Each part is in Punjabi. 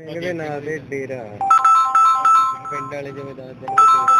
ਸਿੰਘ ਦੇ ਨਾਂ ਦੇ ਡੇਰਾ। ਪਿੰਡ ਵਾਲੇ ਜਿਵੇਂ ਦੱਸਦੇ ਨੇ ਡੇਰਾ।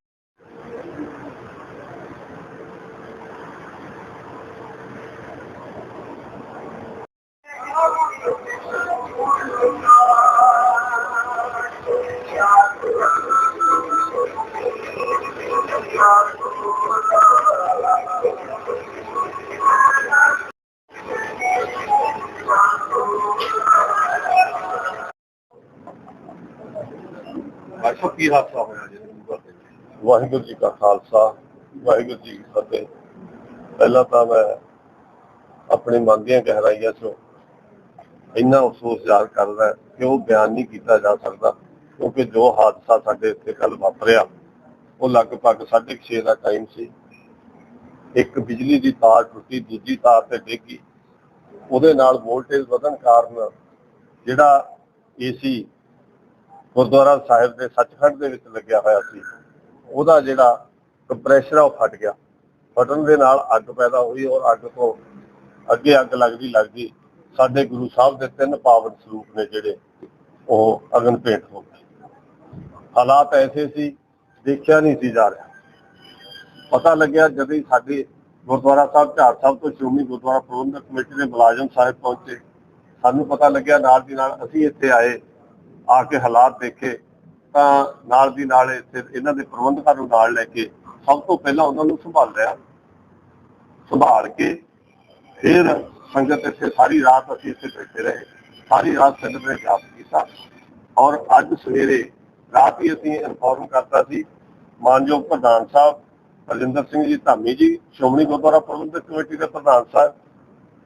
ਕੀ ਹਾਦਸਾ ਹੋਇਆ ਜੀ ਵਾਹਿਗੁਰੂ ਜੀ ਕਾ ਖਾਲਸਾ, ਵਾਹਿਗੁਰੂ ਜੀ ਕੀ ਫਤਿਹ। ਪਹਿਲਾਂ ਤਾਂ ਮੈਂ ਆਪਣੀ ਮਨ ਦੀਆਂ ਗਹਿਰਾਈਆਂ ਚੋਂ ਇੰਨਾ ਅਫਸੋਸ ਜ਼ਾਹਰ ਕਰਦਾ ਕਿ ਉਹ ਬਿਆਨ ਨਹੀਂ ਕੀਤਾ ਜਾ ਸਕਦਾ, ਕਿਉਂਕਿ ਜੋ ਹਾਦਸਾ ਸਾਡੇ ਇੱਥੇ ਕੱਲ ਵਾਪਰਿਆ, ਉਹ ਲਗਭਗ 6:30 ਦਾ ਟਾਈਮ ਸੀ। ਇੱਕ ਬਿਜਲੀ ਦੀ ਤਾਰ ਟੁੱਟੀ, ਦੂਜੀ ਤਾਰ ਤੇ ਡਿੱਗੀ। ਉਹਦੇ ਨਾਲ ਵੋਲਟੇਜ ਵਧਣ ਕਾਰਨ ਜਿਹੜਾ ਏਸੀ ਗੁਰਦੁਆਰਾ ਸਾਹਿਬ ਦੇ ਸੱਚਖੰਡ ਦੇ ਵਿੱਚ ਲੱਗਿਆ ਹੋਇਆ ਸੀ। ਉਹਦਾ ਜਿਹੜਾ ਕੰਪਰੈਸ਼ਰ ਆ ਉਹ ਫਟ ਗਿਆ। ਫਟਣ ਦੇ ਨਾਲ ਅੱਗ ਪੈਦਾ ਹੋਈ ਔਰ ਅੱਗ ਤੋਂ ਅੱਗੇ ਅੱਗ ਲੱਗਦੀ ਲੱਗਦੀ ਸਾਡੇ ਗੁਰੂ ਸਾਹਿਬ ਦੇ ਤਿੰਨ ਪਾਵਨ ਸਰੂਪ ਨੇ ਜਿਹੜੇ ਉਹ ਅਗਨ ਭੇਟ ਹੋ ਗਏ। ਹਾਲਾਤ ਐਸੇ ਸੀ, ਦੇਖਿਆ ਨਹੀਂ ਸੀ ਜਾ ਰਿਹਾ। ਪਤਾ ਲੱਗਿਆ ਜਦੋਂ ਹੀ ਸਾਡੇ ਗੁਰਦੁਆਰਾ ਸਾਹਿਬ ਝਾੜ ਸਾਹਿਬ ਤੋਂ ਸ਼੍ਰੋਮਣੀ ਗੁਰਦੁਆਰਾ ਪ੍ਰਬੰਧਕ ਕਮੇਟੀ ਦੇ ਮੁਲਾਜ਼ਮ ਸਾਹਿਬ ਪਹੁੰਚੇ। ਸਾਨੂੰ ਪਤਾ ਲੱਗਿਆ ਨਾਲ ਦੀ ਨਾਲ ਅਸੀਂ ਇੱਥੇ ਆਏ। ਆ ਕੇ ਹਾਲਾਤ ਦੇਖੇ, ਤਾਂ ਨਾਲ ਦੀ ਨਾਲ ਇੱਥੇ ਇਹਨਾਂ ਦੇ ਪ੍ਰਬੰਧਕਾਂ ਨੂੰ ਨਾਲ ਲੈ ਕੇ ਸਭ ਤੋਂ ਪਹਿਲਾਂ ਉਹਨਾਂ ਨੂੰ ਸੰਭਾਲ ਸੰਭਾਲਿਆ ਸੰਭਾਲ ਕੇ ਫਿਰ ਸੰਗਤ ਇੱਥੇ ਸਾਰੀ ਰਾਤ ਅਸੀਂ ਇੱਥੇ ਬੈਠੇ ਰਹੇ, ਸਾਰੀ ਰਾਤ ਸੰਗਤ ਨੇ ਜਾਪ ਕੀਤਾ ਔਰ ਅੱਜ ਸਵੇਰੇ ਰਾਤ ਹੀ ਅਸੀਂ ਇਨਫੋਰਮ ਕਰਤਾ ਸੀ, ਮਾਨਯੋਗ ਪ੍ਰਧਾਨ ਸਾਹਿਬ ਰਜਿੰਦਰ ਸਿੰਘ ਜੀ, ਧਾਮੀ ਜੀ, ਸ਼੍ਰੋਮਣੀ ਗੁਰਦੁਆਰਾ ਪ੍ਰਬੰਧਕ ਕਮੇਟੀ ਦੇ ਪ੍ਰਧਾਨ ਸਾਹਿਬ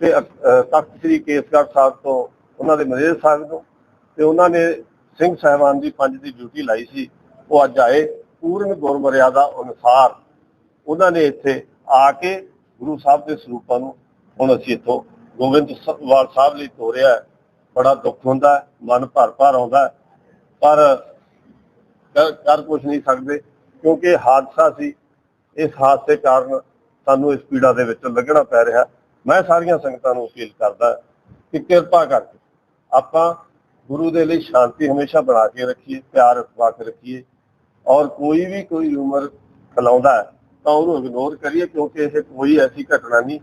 ਤੇ ਤਖਤ ਸ੍ਰੀ ਕੇਸਗੜ੍ਹ ਸਾਹਿਬ ਤੋਂ ਉਹਨਾਂ ਦੇ ਮੈਨੇਜਰ ਸਾਹਿਬ ਨੂੰ ਤੇ ਉਹਨਾਂ ਨੇ ਸਿੰਘ ਸਾਹਿਬਾਨ ਦੀ ਪੰਜ ਦੀ ਡਿਊਟੀ ਲਾਈ ਸੀ। ਉਹ ਅੱਜ ਆਏ ਪੂਰਨ ਗੁਰਮਰਿਆਦਾ ਅਨੁਸਾਰ। ਉਹਨਾਂ ਨੇ ਇੱਥੇ ਆ ਕੇ ਗੁਰੂ ਸਾਹਿਬ ਦੇ ਸਰੂਪਾਂ ਨੂੰ ਹੁਣ ਅਸੀਂ ਇੱਥੋਂ ਗੋਬਿੰਦਵਾਲ ਸਾਹਿਬ ਲਈ ਤੋਰਿਆ ਬੜਾ ਦੁੱਖ ਹੁੰਦਾ ਮਨ ਭਰ ਭਰ ਆਉਂਦਾ ਪਰ ਕਰ ਕੁਝ ਨਹੀਂ ਸਕਦੇ, ਕਿਉਂਕਿ ਹਾਦਸਾ ਸੀ। ਇਸ ਹਾਦਸੇ ਕਾਰਨ ਸਾਨੂੰ ਇਸ ਪੀੜਾ ਦੇ ਵਿੱਚ ਲੱਗਣਾ ਪੈ ਰਿਹਾ ਮੈਂ ਸਾਰੀਆਂ ਸੰਗਤਾਂ ਨੂੰ ਅਪੀਲ ਕਰਦਾ ਕਿ ਕਿਰਪਾ ਕਰਕੇ ਆਪਾਂ ਗੁਰੂ ਦੇ ਲਈ ਸ਼ਾਂਤੀ ਹਮੇਸ਼ਾ ਬਣਾ ਕੇ ਰੱਖੀਏ, ਪਿਆਰ ਰਖਵਾ ਕੇ ਰੱਖੀਏ। ਔਰ ਕੋਈ ਵੀ ਕੋਈ ਉਮਰ ਫੈਲਾਉਂਦਾ ਹੈ, ਤਾਂ ਉਹਨੂੰ ਇਗਨੋਰ ਕਰੀਏ, ਕਿਉਂਕਿ ਇਹ ਕੋਈ ਐਸੀ ਘਟਨਾ ਨਹੀਂ।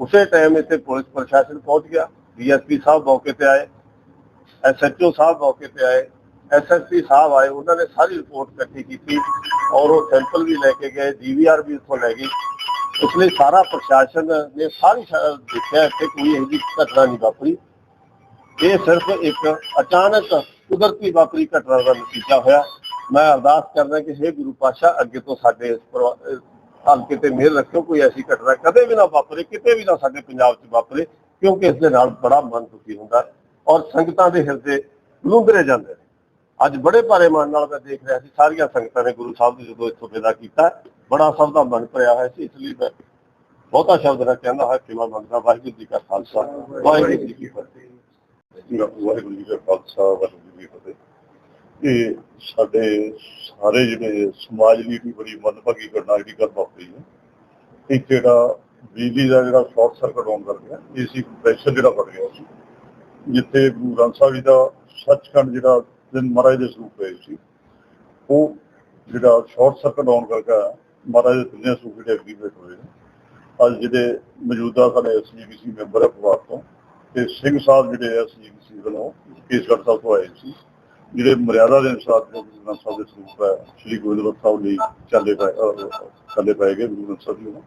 ਉਸੇ ਟਾਈਮ ਇੱਥੇ ਪੁਲਿਸ ਪ੍ਰਸ਼ਾਸਨ ਪਹੁੰਚ ਗਿਆ। ਡੀਐਸਪੀ ਸਾਹਿਬ ਮੌਕੇ ਤੇ ਆਏ। ਐਸਐਚਓ ਸਾਹਿਬ ਮੌਕੇ ਤੇ ਆਏ। ਐਸਐਸਪੀ ਸਾਹਿਬ ਆਏ। ਉਹਨਾਂ ਨੇ ਸਾਰੀ ਰਿਪੋਰਟ ਇਕੱਠੀ ਕੀਤੀ ਔਰ ਉਹ ਸੈਂਪਲ ਵੀ ਲੈ ਕੇ ਗਏ ਡੀਵੀਆਰ ਵੀ ਉੱਥੋਂ ਲੈ ਗਈ। ਇਸ ਲਈ ਸਾਰਾ ਪ੍ਰਸ਼ਾਸਨ ਨੇ ਸਾਰੀ ਦੇਖਿਆ ਕਿ ਕੋਈ ਇਹੋ ਜਿਹੀ ਘਟਨਾ ਨਹੀਂ ਵਾਪਰੀ। ਇਹ ਸਿਰਫ ਇੱਕ ਅਚਾਨਕ ਕੁਦਰਤੀ ਵਾਪਰੀ ਘਟਨਾ ਦਾ ਨਤੀਜਾ ਹੋਇਆ। ਮੈਂ ਅਰਦਾਸ ਕਰਦਾ ਕਿ हे ਗੁਰੂ ਪਾਸ਼ਾ ਅੱਗੇ ਤੋਂ ਸਾਡੇ ਇਸ ਹਲਕੇ ਤੇ ਮਿਹਰ ਰੱਖਿਓ, ਕੋਈ ਐਸੀ ਘਟਨਾ ਕਦੇ ਵੀ ਨਾ ਵਾਪਰੇ, ਕਿਤੇ ਵੀ ਨਾ ਸਾਡੇ ਪੰਜਾਬ 'ਚ ਵਾਪਰੇ, ਕਿਉਂਕਿ ਇਸ ਦੇ ਨਾਲ ਬੜਾ ਮਨ ਦੁਖੀ ਹੁੰਦਾ ਔਰ ਸੰਗਤਾਂ ਦੇ ਹਿਰਦੇ ਲੁੰਗਰੇ ਜਾਂਦੇ ਨੇ। ਅੱਜ ਬੜੇ ਭਾਰੇ ਮਨ ਨਾਲ ਮੈਂ ਦੇਖ ਰਿਹਾ ਸੀ, ਸਾਰੀਆਂ ਸੰਗਤਾਂ ਨੇ ਗੁਰੂ ਸਾਹਿਬ ਦੀ ਜਦੋਂ ਇੱਥੋਂ ਵਿਦਾ ਕੀਤਾ, ਬੜਾ ਸਭ ਦਾ ਮਨ ਭਰਿਆ ਹੋਇਆ ਸੀ, ਇਸ ਲਈ ਮੈਂ ਬਹੁਤਾ ਸ਼ਬਦ ਨਾ ਕਹਿੰਦਾ ਹਾਂ ਕਿ ਮੈਂ ਮੰਗਦਾ, ਵਾਹਿਗੁਰੂ ਜੀ ਕਾ ਖਾਲਸਾ, ਵਾਹਿਗੁਰੂ ਜੀ ਕੀ ਫਤਿਹ। ਵਾਹਿਗੁਰੂ ਜੀ ਕਾ ਖਾਲਸਾ, ਵਾਹਿਗੁਰੂ ਜੀ ਕੀ ਫਤਿਹ। ਇਹ ਸਾਡੇ ਸਾਰੇ ਜਿਹੜੇ ਸਮਾਜ ਲਈ ਵੀ ਬੜੀ ਮੰਦਭਾਗੀ ਘਟਨਾ ਜਿਹੜੀ ਗੱਲ ਵਾਪਰੀ ਹੈ, ਇੱਕ ਜਿਹੜਾ ਬਿਜਲੀ ਦਾ ਜਿਹੜਾ ਸ਼ਾਰਟ ਸਰਕਟ ਹੋਣ ਕਰਕੇ ਏਸੀ ਪ੍ਰੈਸ਼ਰ ਜਿਹੜਾ ਵੱਧ ਗਿਆ ਸੀ, ਜਿੱਥੇ ਗੁਰੂ ਗ੍ਰੰਥ ਸਾਹਿਬ ਜੀ ਦਾ ਸੱਚਖੰਡ ਜਿਹੜਾ ਦਿਨ ਮਹਾਰਾਜ ਦੇ ਸਰੂਪ ਹੋਏ ਸੀ, ਉਹ ਜਿਹੜਾ ਸ਼ਾਰਟ ਸਰਕਟ ਹੋਣ ਕਰਕੇ ਮਹਾਰਾਜ ਦੇ ਤਿੰਨੇ ਸਰੂਪ ਜਿਹੜੇ ਐਗਰੀਮੈਂਟ ਹੋਏ ਨੇ। ਅੱਜ ਜਿਹੜੇ ਮੌਜੂਦਾ ਸਾਡੇ ਐਸਜੀਪੀਸੀ ਮੈਂਬਰ ਹੈ ਪਰਿਵਾਰ ਤੋਂ ਤੇ ਸਿੰਘ ਸਾਹਿਬ ਜਿਹੜੇ ਐਸਜੀਪੀਸੀ ਵੱਲੋਂ ਕੇਸਗੜ੍ਹ ਸਾਹਿਬ ਤੋਂ ਆਏ ਸੀ ਜਿਹੜੇ ਮਰਿਆਦਾ ਦੇ ਅਨੁਸਾਰ ਗੁਰੂ ਗ੍ਰੰਥ ਸਾਹਿਬ ਦੇ ਸਰੂਪ ਹੈ, ਸ੍ਰੀ ਗੋਬਿੰਦ ਸਾਹਿਬ ਲਈ ਚੱਲੇ ਪਏ ਚੱਲੇ ਪਏ ਗਏ ਗੁਰੂ ਗ੍ਰੰਥ ਸਾਹਿਬ ਜੀ ਨੂੰ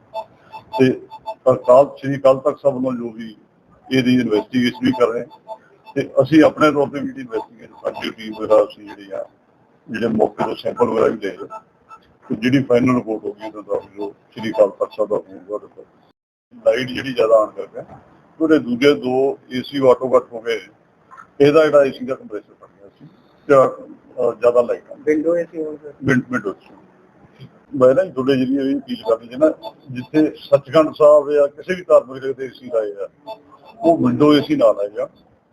ਤੇ ਪਰ ਸ੍ਰੀ ਕਾਲ ਤੱਕ ਸਭ ਨੂੰ ਜੋ ਵੀ ਇਹਦੀ ਇਨਵੈਸਟੀਗੇਸ਼ਨ ਵੀ ਕਰ ਰਹੇ ਤੇ ਅਸੀਂ ਆਪਣੇ ਤੌਰ ਤੇ ਵੀ ਇਨਵੈਸਟੀਗੇਸ਼ਨ ਸਾਡੀ ਟੀਮ ਵਗੈਰਾ ਅਸੀਂ ਜਿਹੜੀ ਆ, ਜਿਹੜੇ ਮੌਕੇ ਤੋਂ ਸੈਂਪਲ ਵਗੈਰਾ ਵੀ ਲੈ ਰਹੇ ਤੇ ਜਿਹੜੀ ਫਾਈਨਲ ਰਿਪੋਰਟ ਹੋਗੀ ਉਹਦਾ ਜੋ ਸ੍ਰੀ ਕਾਲ ਤੱਕ ਸਾਹਿਬ ਦਾ ਹੋਊਗਾ ਲਾਈਟ ਜਿਹੜੀ ਜ਼ਿਆਦਾ ਆਣ ਕਰਕੇ। ਉਹਦੇ ਦੂਜੇ ਦੋ ਏਸੀ ਆਟੋ ਕੱਟ ਹੋ ਗਏ। ਇਹਦਾ ਜਿਹੜਾ ਏਸੀ ਦਾ ਕੰਪਰੈਸਰ ਫਟ ਗਿਆ ਸੀ ਜ਼ਿਆਦਾ light window AC minute minute ਵਿੱਚ ਮੈਂ ਨਾ ਤੁਹਾਡੇ ਜਿਹੜੀ ਇਹ ਅਪੀਲ ਕਰਨੀ ਹੈ ਨਾ ਜਿੱਥੇ ਸੱਚਖੰਡ ਸਾਹਿਬ ਜਾਂ ਕਿਸੇ ਵੀ ਧਾਰਮਿਕ ਜਗ੍ਹਾ ਤੇ ਏਸੀ ਲਾਏ ਆ ਉਹ ਵਿੰਡੋ ਏਸੀ ਨਾ ਲਾਏ ਜਾਣ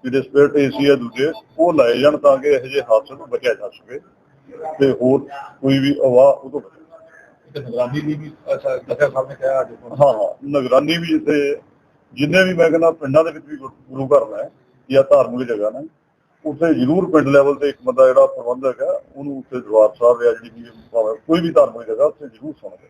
ਜਿਹੜੇ ਸਪੇਅਰ ਏਸੀ ਆ ਦੂਜੇ ਉਹ ਲਾਏ ਜਾਣ ਤਾਂ ਕਿ ਇਹੋ ਜਿਹੇ ਹਾਦਸੇ ਤੋਂ ਬਚਿਆ ਜਾ ਸਕੇ ਤੇ ਹੋਰ ਕੋਈ ਵੀ ਆਵਾਜ਼ ਉਹ ਤੋਂ ਬਚੇ। ਨਿਗਰਾਨੀ ਦੀ ਵੀ ਅੱਛਾ ਸਾਹਿਬ ਨੇ ਕਿਹਾ ਅੱਜ ਹਾਂ ਹਾਂ ਨਿਗਰਾਨੀ ਵੀ ਜਿੱਥੇ ਜਿੰਨੇ ਵੀ ਮੈਂ ਕਹਿੰਦਾ ਪਿੰਡਾਂ ਦੇ ਵਿੱਚ ਵੀ ਗੁਰੂ ਗੁਰੂ ਘਰ ਨੇ ਜਾਂ ਧਾਰਮਿਕ ਜਗ੍ਹਾ ਨੇ, ਉੱਥੇ ਜ਼ਰੂਰ ਪਿੰਡ ਲੈਵਲ ਤੇ ਇੱਕ ਬੰਦਾ ਜਿਹੜਾ ਪ੍ਰਬੰਧਕ ਹੈ, ਉਹਨੂੰ ਉੱਥੇ ਦਰਬਾਰ ਸਾਹਿਬ ਜਾਂ ਜਿਹੜੀ ਵੀ ਕੋਈ ਵੀ ਧਾਰਮਿਕ ਜਗ੍ਹਾ, ਉੱਥੇ ਜ਼ਰੂਰ ਸੁਣਦੇ